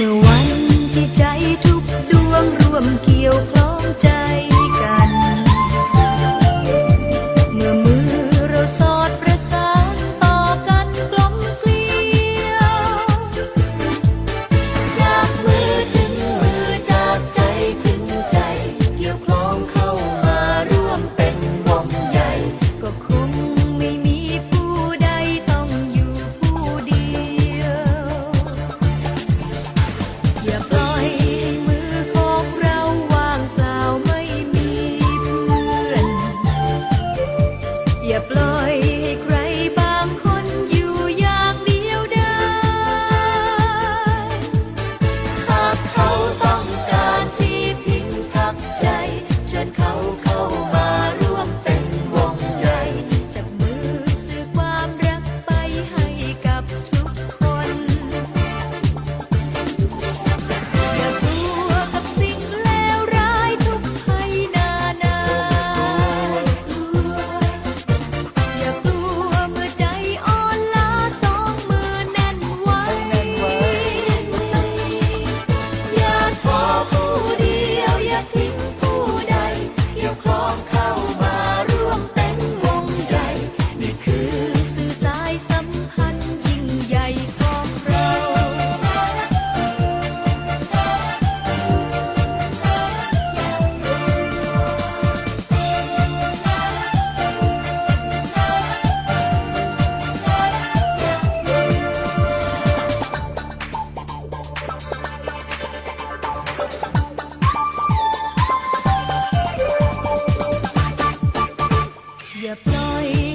เมื่อวันที่ใจทุกดวงรวมเกี่ยว 소망 deploy